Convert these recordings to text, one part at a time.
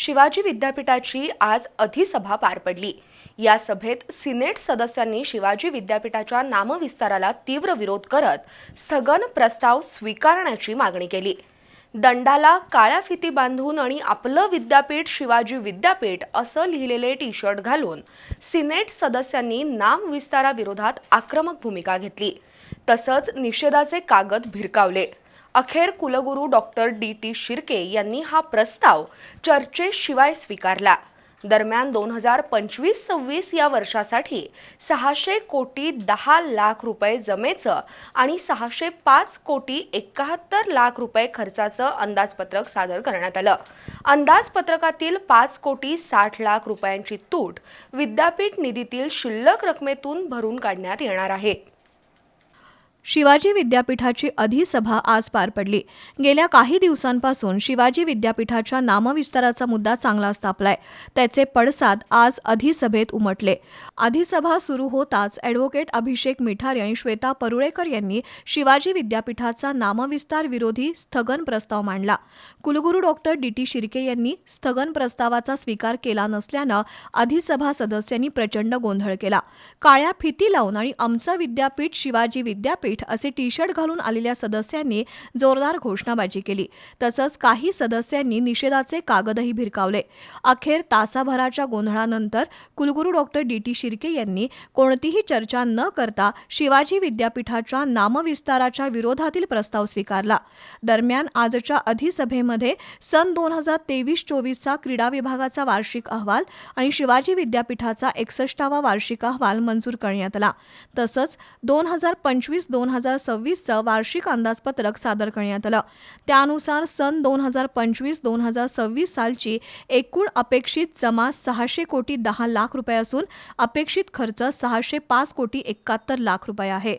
शिवाजी विद्यापीठाची आज अधिसभा पार पडली. या सभेत सिनेट सदस्यांनी शिवाजी विद्यापीठाच्या नामविस्ताराला तीव्र विरोध करत स्थगन प्रस्ताव स्वीकारण्याची मागणी केली. दंडाला काळ्या फिती बांधून आणि आपलं विद्यापीठ शिवाजी विद्यापीठ असं लिहिलेले टी शर्ट घालून सिनेट सदस्यांनी नामविस्ताराविरोधात आक्रमक भूमिका घेतली. तसंच निषेधाचे कागद भिरकावले. अखेर कुलगुरू डॉक्टर डी टी शिर्के यांनी हा प्रस्ताव चर्चेशिवाय स्वीकारला. दरम्यान दोन हजार पंचवीस सव्वीस या वर्षासाठी सहाशे कोटी दहा लाख रुपये जमेचं आणि सहाशे पाच कोटी एकाहत्तर लाख रुपये खर्चाचं अंदाजपत्रक सादर करण्यात आलं. अंदाजपत्रकातील पाच कोटी साठ लाख रुपयांची तूट विद्यापीठ निधीतील शिल्लक रकमेतून भरून काढण्यात येणार आहे. शिवाजी विद्यापीठाची अधिसभा आज पार पडली. गेल्या काही दिवसांपासून शिवाजी विद्यापीठाच्या नामविस्ताराचा मुद्दा चांगलाच तापलाय त्याचे पडसाद आज अधिसभेत उमटले. अधिसभा सुरू होताच ॲडव्होकेट अभिषेक मिठारे आणि श्वेता परुळेकर यांनी शिवाजी विद्यापीठाचा नामविस्तार विरोधी स्थगन प्रस्ताव मांडला. कुलगुरू डॉक्टर डी. टी. शिर्के यांनी स्थगन प्रस्तावाचा स्वीकार केला नसल्यानं अधिसभा सदस्यांनी प्रचंड गोंधळ केला. काळ्या फिती लावून आणि आमचं विद्यापीठ शिवाजी विद्यापीठ असे टी शर्ट घालून आलेल्या सदस्यांनी जोरदार घोषणाबाजी केली. तसंच काही सदस्यांनी निषेधाचे कागदही भिरकावले. अखेर तासाभराच्या गोंधळानंतर कुलगुरू डॉक्टर डी. टी. शिर्के यांनी कोणतीही चर्चा न करता शिवाजी विद्यापीठाच्या नामविस्ताराच्या विरोधातील प्रस्ताव स्वीकारला. दरम्यान आजच्या अधिसभेमध्ये सन दोन हजार तेवीस चोवीसचा क्रीडा विभागाचा वार्षिक अहवाल आणि शिवाजी विद्यापीठाचा एकसष्टावा वार्षिक अहवाल मंजूर करण्यात आला. तसंच दोन हजार पंचवीस दोन हजार सव्वीसचं वार्षिक अंदाजपत्रक सादर करण्यात आलं. त्यानुसार सन दोन हजार पंचवीस दोन हजार सव्वीस सालची एकूण अपेक्षित जमा सहाशे कोटी दहा लाख रुपये असून अपेक्षित खर्च सहाशे पाच कोटी एकाहत्तर लाख रुपये आहे.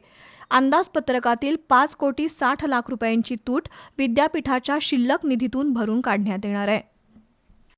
अंदाजपत्रकातील पाच कोटी साठ लाख रुपयांची तूट विद्यापीठाच्या शिल्लक निधीतून भरून काढण्यात येणार आहे.